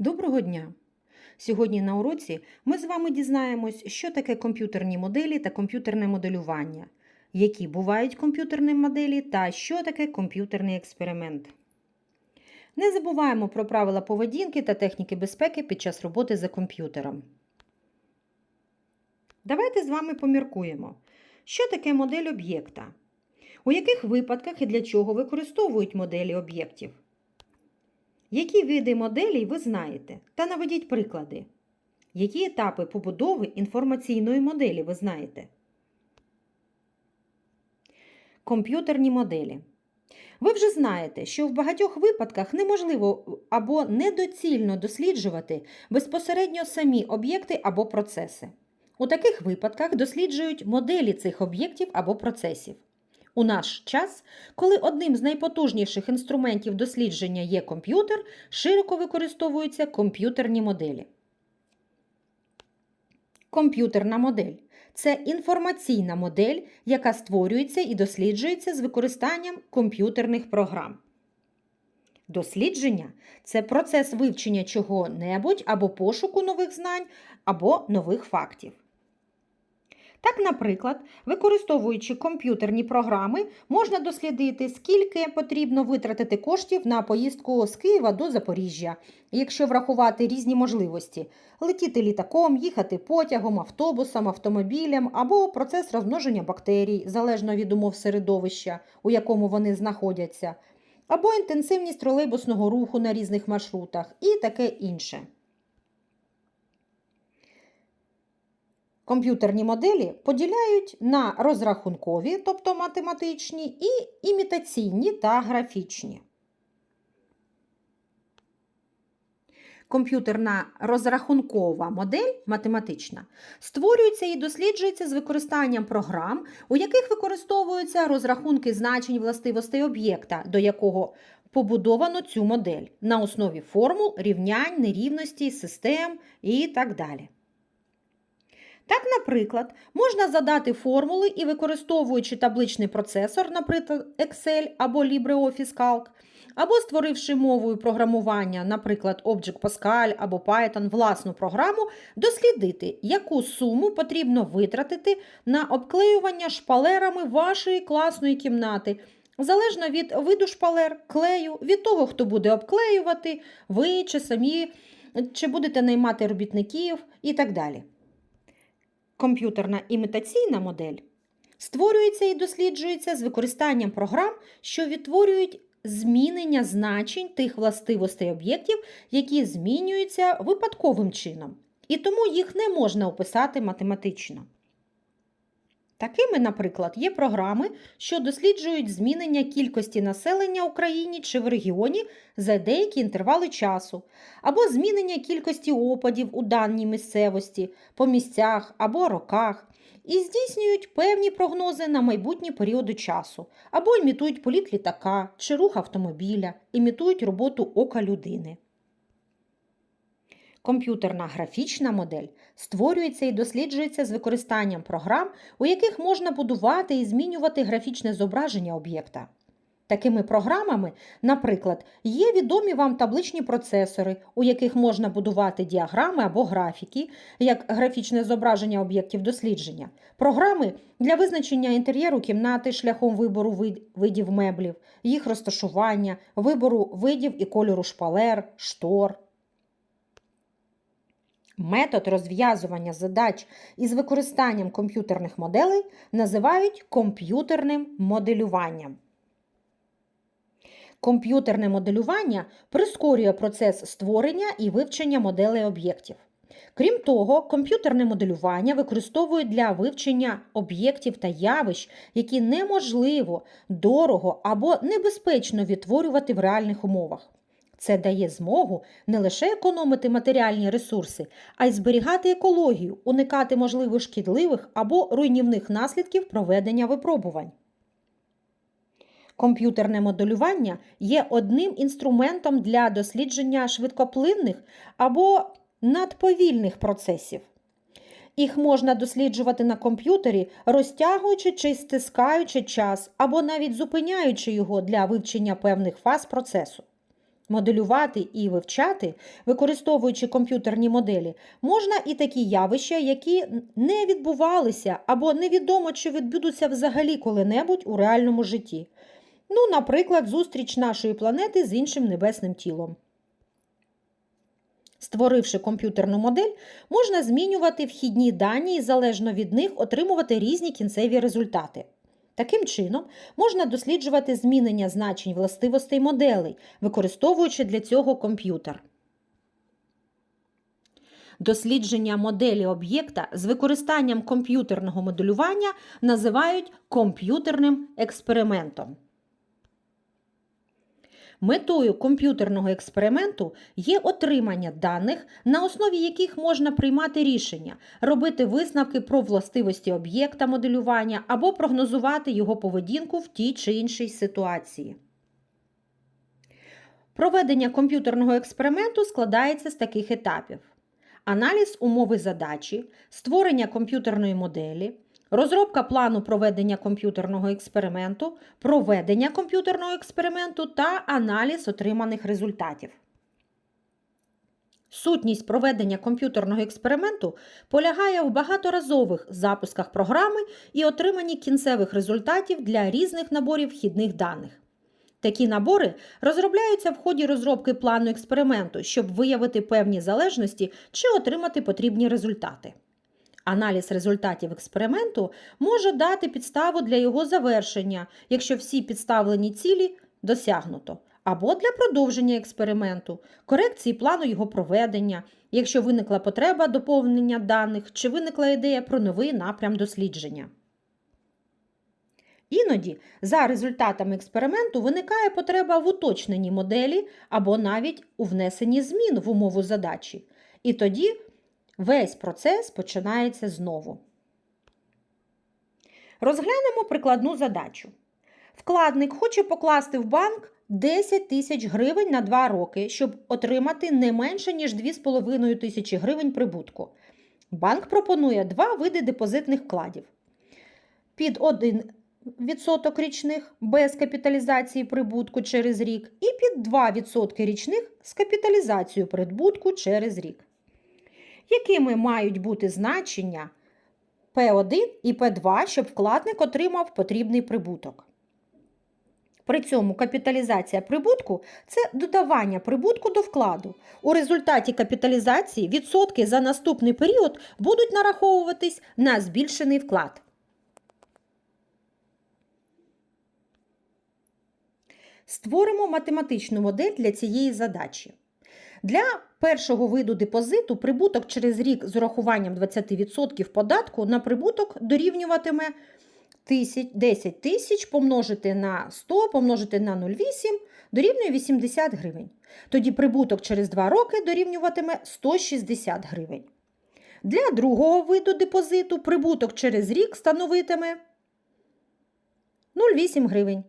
Доброго дня! Сьогодні на уроці ми з вами дізнаємось, що таке комп'ютерні моделі та комп'ютерне моделювання, які бувають комп'ютерні моделі та що таке комп'ютерний експеримент. Не забуваємо про правила поведінки та техніки безпеки під час роботи за комп'ютером. Давайте з вами поміркуємо, що таке модель об'єкта, у яких випадках і для чого використовують моделі об'єктів. Які види моделей ви знаєте? Та наведіть приклади. Які етапи побудови інформаційної моделі ви знаєте? Комп'ютерні моделі. Ви вже знаєте, що в багатьох випадках неможливо або недоцільно досліджувати безпосередньо самі об'єкти або процеси. У таких випадках досліджують моделі цих об'єктів або процесів. У наш час, коли одним з найпотужніших інструментів дослідження є комп'ютер, широко використовуються комп'ютерні моделі. Комп'ютерна модель це інформаційна модель, яка створюється і досліджується з використанням комп'ютерних програм. Дослідження це процес вивчення чого-небудь або пошуку нових знань або нових фактів. Так, наприклад, використовуючи комп'ютерні програми, можна дослідити, скільки потрібно витратити коштів на поїздку з Києва до Запоріжжя, якщо врахувати різні можливості: летіти літаком, їхати потягом, автобусом, автомобілем або процес розмноження бактерій, залежно від умов середовища, у якому вони знаходяться, або інтенсивність тролейбусного руху на різних маршрутах і таке інше. Комп'ютерні моделі поділяють на розрахункові, тобто математичні, і імітаційні та графічні. Комп'ютерна розрахункова модель математична створюється і досліджується з використанням програм, у яких використовуються розрахунки значень властивостей об'єкта, до якого побудовано цю модель на основі формул, рівнянь, нерівностей, систем і так далі. Так, наприклад, можна задати формули і, використовуючи табличний процесор, наприклад, Excel або LibreOffice Calc, або створивши мовою програмування, наприклад, Object Pascal або Python власну програму, дослідити, яку суму потрібно витратити на обклеювання шпалерами вашої класної кімнати, залежно від виду шпалер, клею, від того, хто буде обклеювати, ви чи самі, чи будете наймати робітників і так далі. Комп'ютерна імітаційна модель створюється і досліджується з використанням програм, що відтворюють змінення значень тих властивостей об'єктів, які змінюються випадковим чином, і тому їх не можна описати математично. Такими, наприклад, є програми, що досліджують змінення кількості населення в Україні чи в регіоні за деякі інтервали часу, або змінення кількості опадів у даній місцевості, по місцях або роках, і здійснюють певні прогнози на майбутні періоди часу, або імітують політ літака чи рух автомобіля, імітують роботу ока людини. Комп'ютерна графічна модель створюється і досліджується з використанням програм, у яких можна будувати і змінювати графічне зображення об'єкта. Такими програмами, наприклад, є відомі вам табличні процесори, у яких можна будувати діаграми або графіки, як графічне зображення об'єктів дослідження, програми для визначення інтер'єру кімнати шляхом вибору видів меблів, їх розташування, вибору видів і кольору шпалер, штор. Метод розв'язування задач із використанням комп'ютерних моделей називають комп'ютерним моделюванням. Комп'ютерне моделювання прискорює процес створення і вивчення моделей об'єктів. Крім того, комп'ютерне моделювання використовують для вивчення об'єктів та явищ, які неможливо, дорого або небезпечно відтворювати в реальних умовах. Це дає змогу не лише економити матеріальні ресурси, а й зберігати екологію, уникати можливих шкідливих або руйнівних наслідків проведення випробувань. Комп'ютерне моделювання є одним інструментом для дослідження швидкоплинних або надповільних процесів. Їх можна досліджувати на комп'ютері, розтягуючи чи стискаючи час, або навіть зупиняючи його для вивчення певних фаз процесу. Моделювати і вивчати, використовуючи комп'ютерні моделі, можна і такі явища, які не відбувалися або невідомо, чи відбудуться взагалі коли-небудь у реальному житті. Ну, наприклад, зустріч нашої планети з іншим небесним тілом. Створивши комп'ютерну модель, можна змінювати вхідні дані і залежно від них отримувати різні кінцеві результати. Таким чином, можна досліджувати змінення значень властивостей моделей, використовуючи для цього комп'ютер. Дослідження моделі об'єкта з використанням комп'ютерного моделювання називають комп'ютерним експериментом. Метою комп'ютерного експерименту є отримання даних, на основі яких можна приймати рішення, робити висновки про властивості об'єкта моделювання або прогнозувати його поведінку в тій чи іншій ситуації. Проведення комп'ютерного експерименту складається з таких етапів: аналіз умови задачі, створення комп'ютерної моделі. Розробка плану проведення комп'ютерного експерименту, проведення комп'ютерного експерименту та аналіз отриманих результатів. Сутність проведення комп'ютерного експерименту полягає в багаторазових запусках програми і отриманні кінцевих результатів для різних наборів вхідних даних. Такі набори розробляються в ході розробки плану експерименту, щоб виявити певні залежності чи отримати потрібні результати. Аналіз результатів експерименту може дати підставу для його завершення, якщо всі підставлені цілі досягнуто, або для продовження експерименту, корекції плану його проведення, якщо виникла потреба доповнення даних чи виникла ідея про новий напрям дослідження. Іноді за результатами експерименту виникає потреба в уточненні моделі або навіть у внесенні змін в умову задачі. І тоді Весь процес починається знову. Розглянемо прикладну задачу. Вкладник хоче покласти в банк 10 тисяч гривень на 2 роки, щоб отримати не менше, ніж 2,5 тисячі гривень прибутку. Банк пропонує два види депозитних вкладів. Під 1% річних без капіталізації прибутку через рік і під 2% річних з капіталізацією прибутку через рік якими мають бути значення P1 і P2, щоб вкладник отримав потрібний прибуток. При цьому капіталізація прибутку це додавання прибутку до вкладу. У результаті капіталізації відсотки за наступний період будуть нараховуватись на збільшений вклад. Створимо математичну модель для цієї задачі. Для першого виду депозиту прибуток через рік з урахуванням 20% податку на прибуток дорівнюватиме 10 тисяч помножити на 100 помножити на 0,8 дорівнює 80 гривень. Тоді прибуток через 2 роки дорівнюватиме 160 гривень. Для другого виду депозиту прибуток через рік становитиме 0,8 гривень.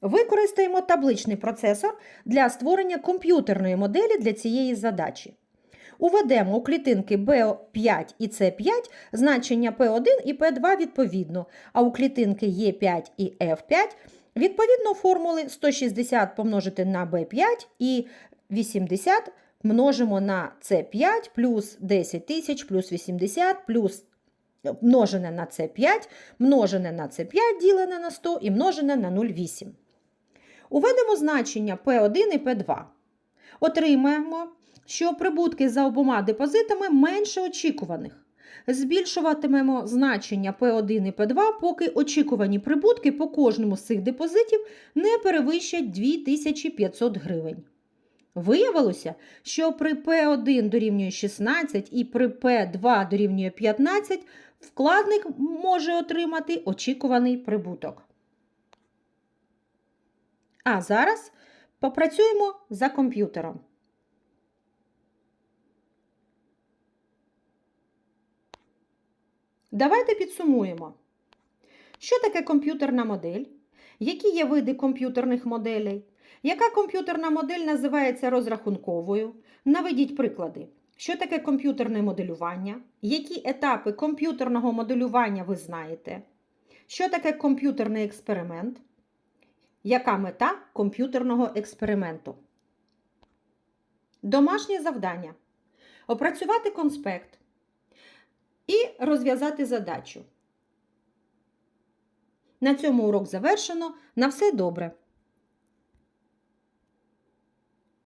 Використаємо табличний процесор для створення комп'ютерної моделі для цієї задачі. Уведемо у клітинки B5 і C5 значення P1 і P2 відповідно, а у клітинки E5 і F5 відповідно формули 160 помножити на B5 і 80 множимо на C5 плюс 10 тисяч плюс 80 плюс множене на C5, множене на C5 ділене на 100 і множене на 0,8. Уведемо значення P1 і P2. Отримаємо, що прибутки за обома депозитами менше очікуваних. Збільшуватимемо значення P1 і P2, поки очікувані прибутки по кожному з цих депозитів не перевищать 2500 гривень. Виявилося, що при P1 дорівнює 16 і при P2 дорівнює 15 вкладник може отримати очікуваний прибуток. А зараз попрацюємо за комп'ютером. Давайте підсумуємо, що таке комп'ютерна модель, які є види комп'ютерних моделей, яка комп'ютерна модель називається розрахунковою. Наведіть приклади, що таке комп'ютерне моделювання, які етапи комп'ютерного моделювання ви знаєте, що таке комп'ютерний експеримент яка мета комп'ютерного експерименту. Домашнє завдання. Опрацювати конспект і розв'язати задачу. На цьому урок завершено. На все добре!